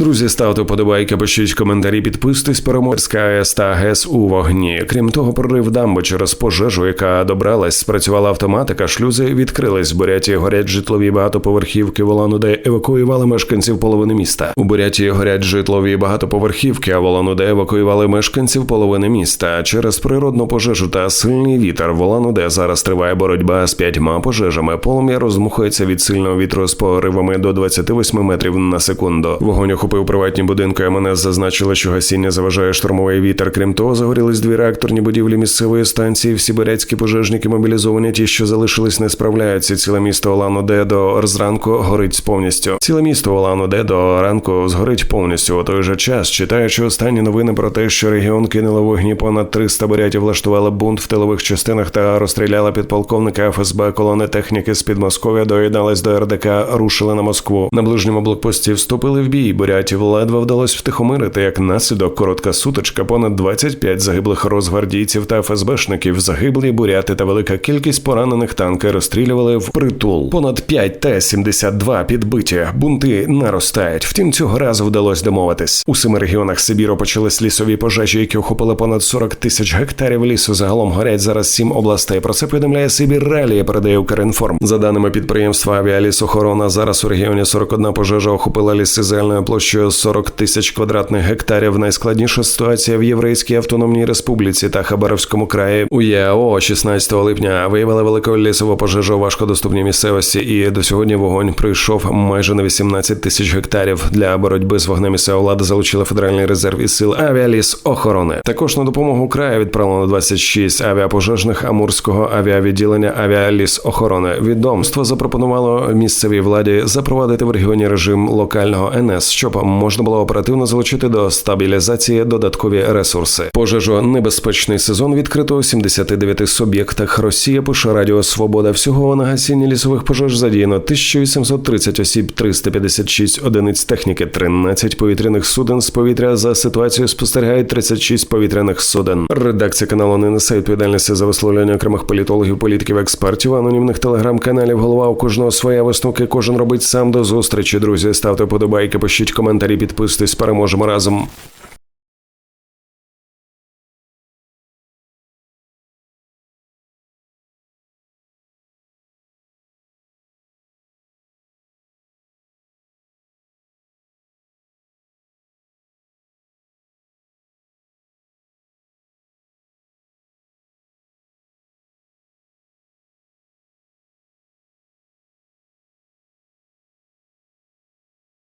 Друзі, ставте вподобайки, пишіть коментарі, підписуйтесь, переможська АЕС та ГЕС у вогні. Крім того, прорив дамби через пожежу, яка добралась, спрацювала автоматика, шлюзи відкрились. В Бурятії горять житлові багатоповерхівки. Волан-Удэ евакуювали мешканців половини міста. У Бурятії горять житлові багатоповерхівки, а Волан-Удэ евакуювали мешканців половини міста. Через природну пожежу та сильний вітер в Улан-Удэ зараз триває боротьба з п'ятьма пожежами. Полум'я розмухується від сильного вітру з поривами до 28 метрів на секунду. Вогонь охопив приватні будинки. МНС зазначили, що гасіння заважає штормовий вітер. Крім того, загорілись дві реакторні будівлі місцевої станції. Всі бурятські пожежники мобілізовані. Ті, що залишились, не справляються. Ціле місто Улан-Удэ до зранку горить повністю. Ціле місто Улан-Удэ до ранку згорить повністю. У той же час, читаючи останні новини про те, що регіон кинули вогні понад 300 бурятів, влаштували бунт в тилових частинах та розстріляла підполковника ФСБ колони техніки з Підмосков'я доєднались до РДК, рушили на Москву. На ближньому блокпості вступили в бій. Бурятів ледве вдалось втихомирити. Як наслідок, коротка сутичка, понад 25 загиблих розгвардійців та ФСБшників, загиблі буряти та велика кількість поранених танки розстрілювали в притул. Понад 5 Т-72 підбиті. Бунти наростають. Втім, цього разу вдалося домовитись. У семи регіонах Сибіру почались лісові пожежі, які охопили понад 40 тисяч гектарів лісу. Загалом горять зараз сім областей. Про це повідомляє Сибір Ралія, передає Укрінформ. За даними підприємства Авіалісохорона, зараз у регіоні 41 пожежа охопила ліси загальною площею 40 тисяч квадратних гектарів. Найскладніша ситуація в Єврейській Автономній Республіці та Хабаровському краї. У ЄАО 16 липня виявили велику лісову пожежу у важкодоступній місцевості, і до сьогодні вогонь прийшов майже на 18 тисяч гектарів. Для боротьби з вогнем місцева влада залучила федеральний резерв із сил авіаліс охорони. Також на допомогу краю відправлено 26 авіапожежних амурського авіавідділення авіаліс охорони. Відомство запропонувало місцевій владі запровадити в регіоні режим локального НС, щоб можна було оперативно залучити до стабілізації додаткові ресурси. Пожежо небезпечний сезон відкрито у 79 суб'єктах. Росія пише Радіо Свобода. Всього на гасінні лісових пожеж задіяно 1830 осіб, 356 одиниць техніки, 13 повітряних суден з повітря. За ситуацією спостерігають 36 повітряних суден. Редакція каналу не несе відповідальності за висловлювання окремих політологів, політиків, експертів, анонімних телеграм-каналів. Голова у кожного своя висновки. Кожен робить сам до зустрічі. Друзі, ставте подобайки, пишіть коментарі, підписуйтесь. Переможемо разом.